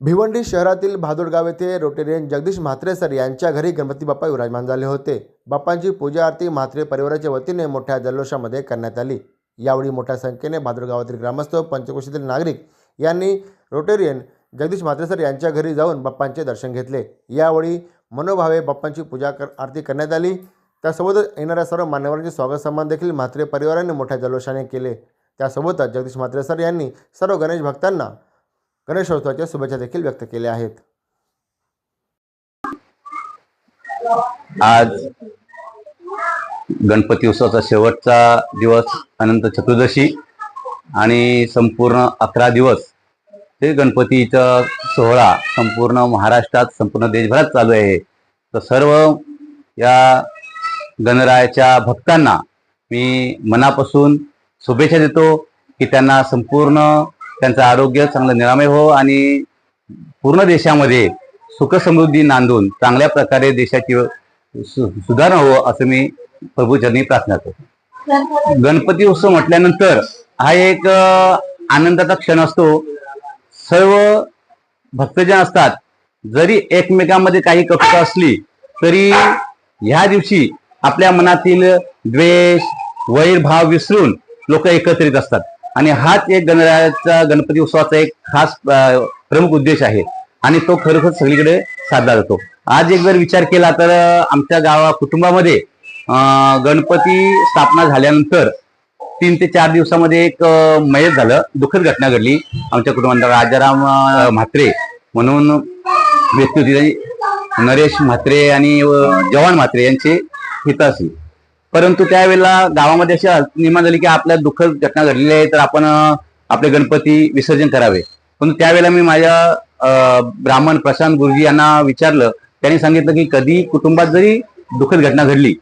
भिवंडी शहरातील भादोडगाव येथे Rotarian Jagdish Mhatre sir यांच्या घरी गणपती बाप्पा विराजमान झाले होते. बाप्पांची पूजा आरती म्हात्रे परिवाराच्या वतीने मोठ्या जल्लोषामध्ये करण्यात आली. यावेळी मोठ्या संख्येने भादोडगावातील ग्रामस्थ पंचकोशीतील नागरिक यांनी रोटेरियन जगदीश म्हात्रे सर यांच्या घरी जाऊन बाप्पांचे दर्शन घेतले. यावेळी मनोभावे बाप्पांची पूजा कर आरती करण्यात आली. त्यासोबतच येणाऱ्या सर्व मान्यवरांचे स्वागत सन्मान देखील म्हात्रे परिवाराने मोठ्या जल्लोषाने केले. त्यासोबतच जगदीश म्हात्रे सर यांनी सर्व गणेश भक्तांना गणेशोत्सवाच्या शुभेच्छा देखील व्यक्त केल्या आहेत. आज गणपती उत्सवाचा शेवटचा दिवस अनंत चतुर्दशी आणि संपूर्ण अकरा दिवस हे गणपतीचा सोहळा संपूर्ण महाराष्ट्रात संपूर्ण देशभरात चालू आहे. तर सर्व या गणरायाच्या भक्तांना मी मनापासून शुभेच्छा देतो की त्यांना संपूर्ण त्यांचं आरोग्य चांगलं निरामय हो आणि पूर्ण देशामध्ये सुखसमृद्धी नांदून चांगल्या प्रकारे देशाची सुधारणा हो असं मी प्रभूचरणी प्रार्थना करतो. गणपती उत्सव म्हटल्यानंतर हा एक आनंदाचा क्षण असतो. सर्व भक्तजन असतात. जरी एकमेकांमध्ये काही कक्षा असली तरी ह्या दिवशी आपल्या मनातील द्वेष वैरभाव विसरून लोक एकत्रित असतात. आणि हाच एक गणरायाचा गणपती उत्सवाचा एक खास प्रमुख उद्देश आहे. आणि तो खरोखर सगळीकडे साधला जातो. आज एक जर विचार केला तर आमच्या गावा कुटुंबामध्ये गणपती स्थापना झाल्यानंतर तीन ते चार दिवसामध्ये एक मयत झालं. दुःखद घटना घडली. आमच्या कुटुंबात राजाराम म्हात्रे म्हणून व्यक्ती होती. नरेश म्हात्रे आणि जवान म्हात्रे यांचे हिताशी परंतु त्यावेळेला गावामध्ये अशी निर्माण झाली की आपल्या दुःखद घटना घडलेली आहे तर आपण आपले गणपती विसर्जन करावे. पण त्यावेळेला मी माझ्या अ, ब्राह्मण प्रशांत गुरुजी यांना विचारलं. त्यांनी सांगितलं की कधी कुटुंबात जरी दुःखद घटना घडली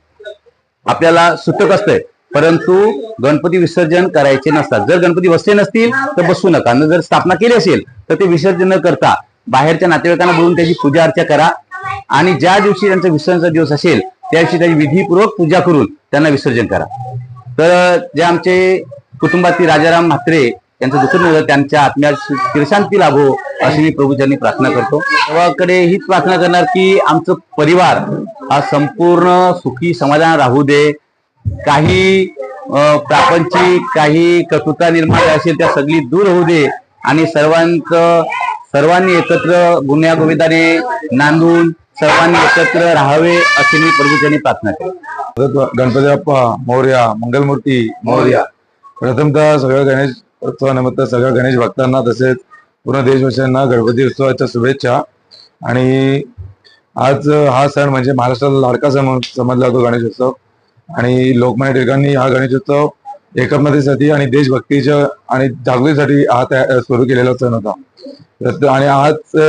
आपल्याला सुतक असतंय. परंतु गणपती विसर्जन करायचे नसतात. जर गणपती बसले नसतील तर बसू नका. आणि जर स्थापना केली असेल तर ते विसर्जन न करता बाहेरच्या नातेवाईकांना बोलून त्याची पूजा अर्चा करा. आणि ज्या दिवशी त्यांचा विसर्जनचा दिवस असेल त्या दिवशी त्याची विधीपूर्वक पूजा करून त्यांना विसर्जन करा. तर जे आमचे कुटुंबातील राजाराम म्हात्रे यांचं दुसरं नव्हतं त्यांच्या आत्म्यात चिरशांती लाभो अशी मी प्रभूजांनी प्रार्थना करतो. तेव्हाकडे हीच प्रार्थना करणार की आमचं परिवार हा संपूर्ण सुखी समाधान राहू दे. काही प्रापंचिक काही कटुता निर्माण असेल त्या सगळी दूर होऊ दे आणि सर्वांचं सर्वांनी एकत्र गुन्ह्या गोविंदाने नांदून सर्वांनी एकत्र राहावे अशी मी प्रभूच्यांनी प्रार्थना केली गणपती बाप्पा मौर्या मंगलमूर्ती मौर्य. प्रथमतः सगळ्या गणेश उत्सवानिमित्त सगळ्या गणेश भक्तांना तसेच पूर्ण देशवासियांना गणपती उत्सवाच्या शुभेच्छा. आणि आज हा सण म्हणजे महाराष्ट्राला लाडका सण समजला जातो गणेशोत्सव आणि लोकमान्य टिळकांनी हा गणेशोत्सव एकमतेसाठी आणि देशभक्तीच्या आणि जागृतीसाठी हा सुरू केलेला सण होता. आणि आज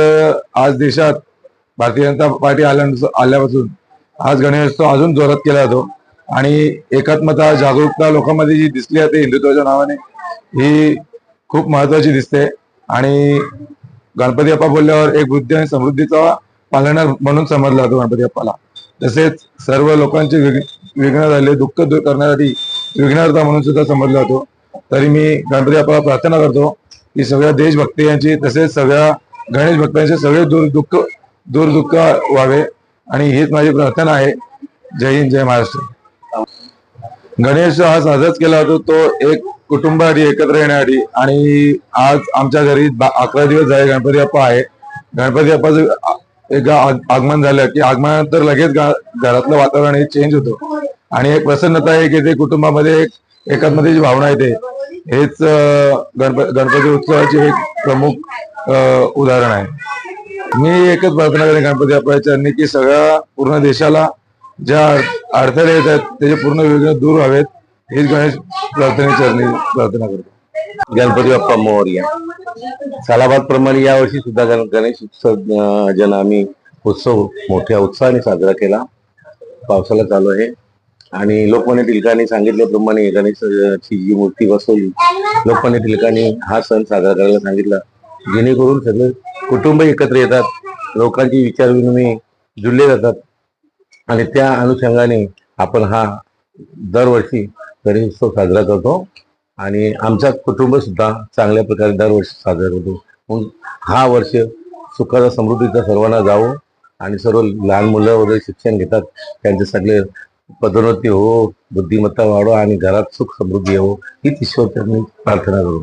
आज देशात भारतीय जनता पार्टी आल्या आल्यापासून आज गणेशोत्सव अजून जोरात केला जातो. आणि एकात्मता जागरूकता लोकांमध्ये जी दिसली आहे हिंदुत्वाच्या नावाने ही खूप महत्वाची दिसते. आणि गणपती बाप्पा बोलल्यावर एक बुद्धी आणि समृद्धीचा पालणार म्हणून समजला जातो गणपती बाप्पाला तसेच सर्व लोकांचे विघ्न विघ्न झाले दुःख दूर करण्यासाठी विघ्नहर्ता म्हणून सुद्धा समजला जातो. तरी मी गणपती बाप्पाला प्रार्थना करतो की सगळ्या देशभक्ती यांची तसेच सगळ्या गणेश भक्तांचे सगळे दुःख दूर व्हावे आणि हीच माझी प्रार्थना आहे. जय हिंद जय महाराष्ट्र. गणेश हा साजराच केला जातो तो एक कुटुंबासाठी एकत्र येण्यासाठी आणि आज आमच्या घरी अकरा दिवस झाले गणपती बाप्पा आहे. गणपती बाप्पाचं एक आगमन झालं की आगमनानंतर लगेच घरातलं वातावरण हे चेंज होतो. आणि एक प्रसन्नता आहे की ते कुटुंबामध्ये एक एकात्मतेची भावना येते हेच गणपती गणप गणपती उत्सवाचे एक प्रमुख अं, उदाहरण आहे. मी एकच प्रार्थना करेन गणपती बाप्पाच्या चरणी की सगळ्या पूर्ण देशाला ज्या अडथळे येत आहेत त्याचे पूर्ण विघ्न दूर व्हावेत हीच गणेश प्रार्थने प्रार्थना करतो. गणपती बाप्पा मोर्या. सालाबाद प्रमाणे यावर्षी सुद्धा गणेश उत्सव जन आम्ही उत्सव मोठ्या उत्साहाने साजरा केला. पावसाला चालू आहे. आणि लोकमान्य टिळकांनी सांगितल्याप्रमाणे गणेशाची जी मूर्ती बसवली लोकमान्य टिळकांनी हा सण साजरा करायला सांगितला. जेणेकरून सगळे कुटुंब एकत्र येतात लोकांची विचारविनिमय जुळले जातात आणि त्या अनुषंगाने आपण हा दरवर्षी गणेशोत्सव साजरा करतो आणि आमचा कुटुंबसुद्धा चांगल्या प्रकारे दरवर्षी साजरा करतो. म्हणून हा वर्ष सुखाचा समृद्धीचा सर्वांना जावो आणि सर्व लहान मुलं वगैरे शिक्षण घेतात त्यांचे सगळे पदोन्नती हो बुद्धिमत्ता वाढो आणि घरात सुख समृद्धी येवो हीच ईश्वर त्यांनी प्रार्थना करू.